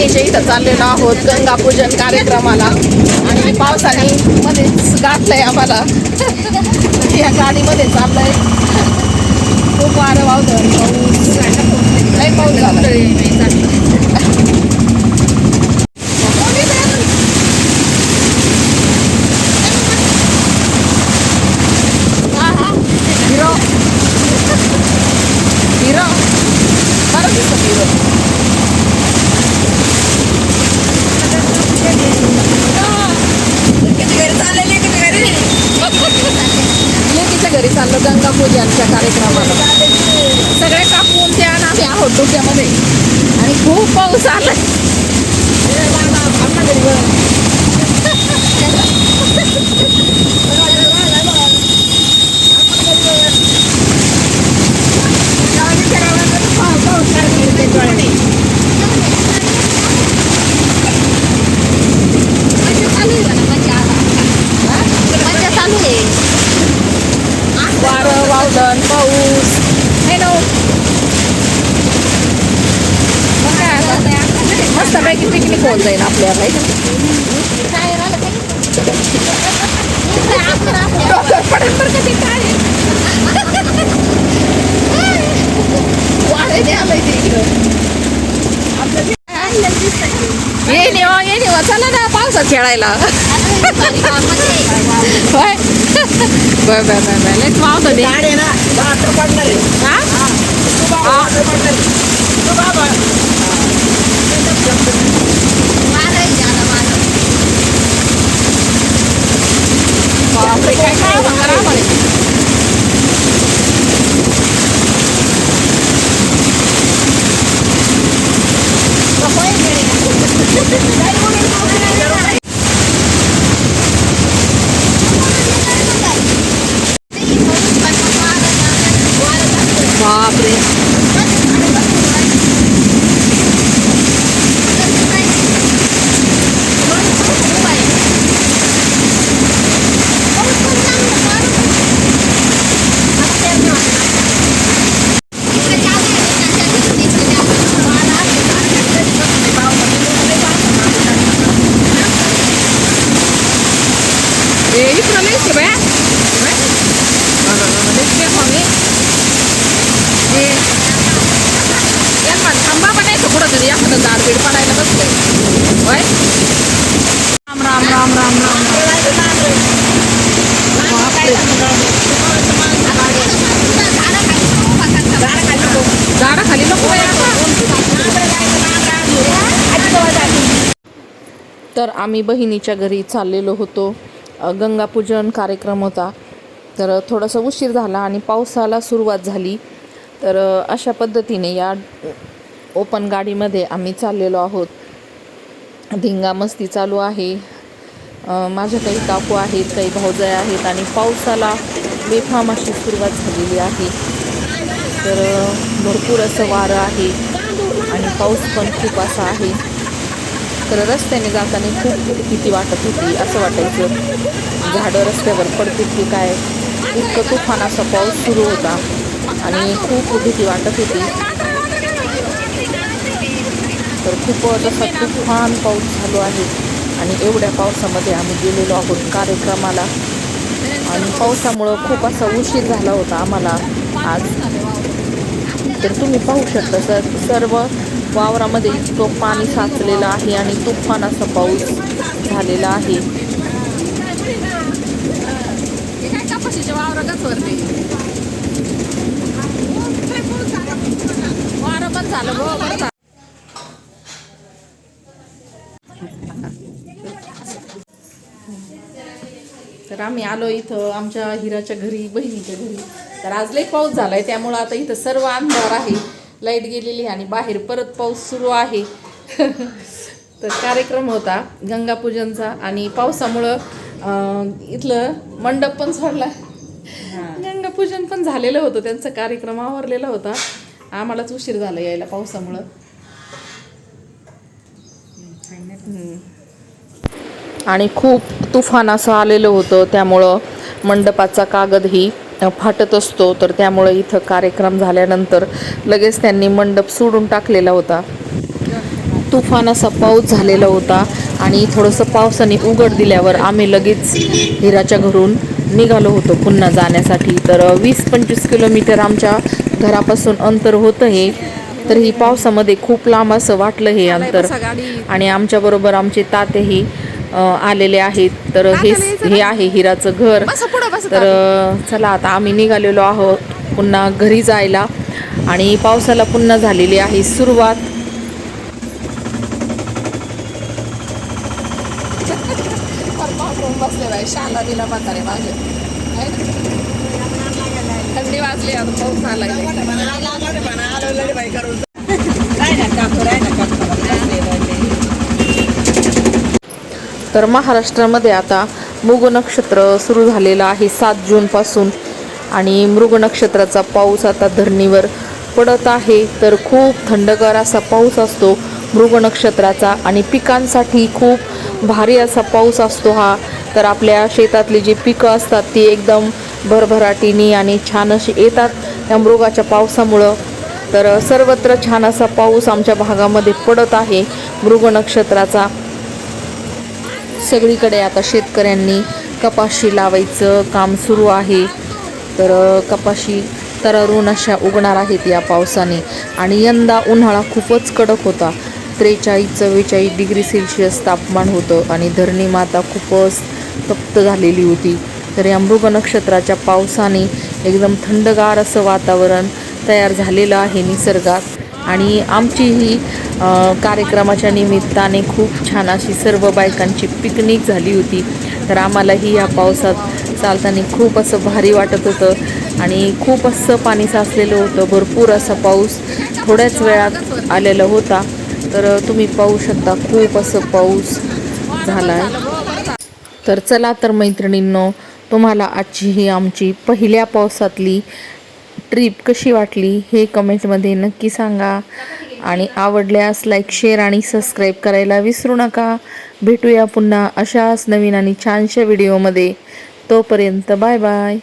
बहिणीच्या इथं चाललेलो आहोत गंगापूजन कार्यक्रमाला. आणि पावसाने मध्येच गाठलंय आम्हाला. या गाडीमध्ये चाललंय. खूप वारं वावतं. पाऊस नाही पाऊस झाला सगळे कापून त्या ना आम्ही आहोत डोक्यामध्ये. आणि खूप पाऊस आलाय. चालू आहे वारं वावदन पाऊस हे ना मग काय आता? मस्त पैकी पिकनिक होऊन जाईल आपल्याला है बरं ते ते ये निवा ये निवा चला ना पावसात खेळायला. होय. बाय बाय बाय बाय लेच वावतो ने हा? बापरे काय काय बघा म्हणे इकडं लयच आहे बाया लयच आहे मम्मी ए यांना थांबा बनायचं कुठं तरी झाड बीड पडायला बसलंय होय राम राम राम राम राम राम झाडा खाली नको. तर आम्ही बहिणीच्या घरी चाललेलो होतो. गंगापूजन कार्यक्रम होता. तर थोडासा उशीर झाला आणि पावसाला सुरुवात झाली. तर अशा पद्धतीने या ओपन गाडीमध्ये आम्ही चाललेलो आहोत. धिंगा मस्ती चालू आहे. माझ्या काही काकू आहेत काही भाऊजय आहेत आणि पावसाला बेफाम अशी सुरुवात झालेली आहे. तर भरपूर असं वारं आहे आणि पाऊस पण खूप असा आहे. तर रस्त्याने जाताना खूप भीती वाटत होती असं वाटायचं झाडं रस्त्यावर पडतील की काय? इतकं तुफान असा पाऊस सुरू होता आणि खूप भीती वाटत होती. तर खूप असा तुफान पाऊस झालो आहे आणि एवढ्या पावसामध्ये आम्ही गेलेलो आहोत कार्यक्रमाला. आणि पावसामुळं खूप असा उशीर झाला होता आम्हाला आज. तर तुम्ही पाहू शकता सर सर्व वावरामध्ये इतकं पाणी साचलेलं आहे आणि तुफान असा पाऊस झालेला आहे. तर आम्ही आलो इथं आमच्या हिराच्या घरी बहिणीच्या घरी. तर आज लई पाऊस झालाय त्यामुळं आता इथं सर्व अंधार आहे. लाइट गेलेली आहे आणि बाहेर परत पाऊस सुरू आहे. तर कार्यक्रम होता गंगापूजनचा आणि पावसामुळं इथलं मंडप पण सोडला. गंगापूजन पण झालेलं होतं त्यांचा कार्यक्रम आवरलेला होता. आम्हालाच उशीर झाला यायला पावसामुळं. आणि खूप तुफान असं आलेलं होतं त्यामुळं मंडपाचा कागदही फाटत असतो तर त्यामुळे इथं कार्यक्रम झाल्यानंतर लगेच त्यांनी मंडप सोडून टाकलेला होता. तुफान असा पाऊस झालेला होता आणि थोडंसं पावसाने उघड दिल्यावर आम्ही लगेच हिराच्या घरून निघालो होतो पुन्हा जाण्यासाठी. तर वीस पंचवीस किलोमीटर आमच्या घरापासून अंतर होतं हे तर ही पावसामध्ये खूप लांब असं वाटलं हे अंतर. आणि आमच्याबरोबर आमचे तातेही आलेले आहेत. तर हे हे आहे हिराचं घर. तर चला आता आम्ही निघालेलो आहोत पुन्हा घरी जायला. आणि पावसाला पुन्हा झालेली आहे सुरुवात. थंडी वाजली आता पाऊस आलाय तर महाराष्ट्रामध्ये आता मृग नक्षत्र सुरू झालेलं आहे सात जूनपासून आणि मृग नक्षत्राचा पाऊस आता धरणीवर पडत आहे. तर खूप थंडगार असा पाऊस असतो मृग नक्षत्राचा आणि पिकांसाठी खूप भारी असा पाऊस असतो हा. तर आपल्या शेतातली जी पिकं असतात ती एकदम भरभराटीने आणि छान अशी येतात या मृगाच्या पावसामुळं. तर सर्वत्र छान असा पाऊस आमच्या भागामध्ये पडत आहे मृग नक्षत्राचा. सगळीकडे आता शेतकऱ्यांनी कपाशी लावायचं काम सुरू आहे. तर कपाशी तरारून अशा उगणार आहेत या पावसाने. आणि यंदा उन्हाळा खूपच कडक होता. त्रेचाळीस चव्वेचाळीस डिग्री सेल्शियस तापमान होतं आणि धरणी माता खूपच तप्त झालेली होती. तर या मृग नक्षत्राच्या पावसाने एकदम थंडगार असं वातावरण तयार झालेलं आहे निसर्गात. आणि आमची ही कार्यक्रमाच्या निमित्ताने खूप छान अशी सर्व बायकांची पिकनिक झाली होती. तर आम्हालाही या पावसात चालताना खूप असं भारी वाटत होतं आणि खूप असं पाणी साचलेलं होतं. भरपूर असा पाऊस थोड्याच वेळात आलेला होता. तर तुम्ही पाहू शकता खूप असं पाऊस झाला आहे तर चला तर मैत्रिणींनो तुम्हाला आजची ही आमची पहिल्या पावसातली ट्रिप कशी वाटली हे कमेंटमध्ये नक्की सांगा. आणि आवडल्यास लाईक शेअर आणि सबस्क्राईब करायला विसरू नका. भेटूया पुन्हा अशाच नवीन आणि छानशा व्हिडिओमध्ये तोपर्यंत बाय बाय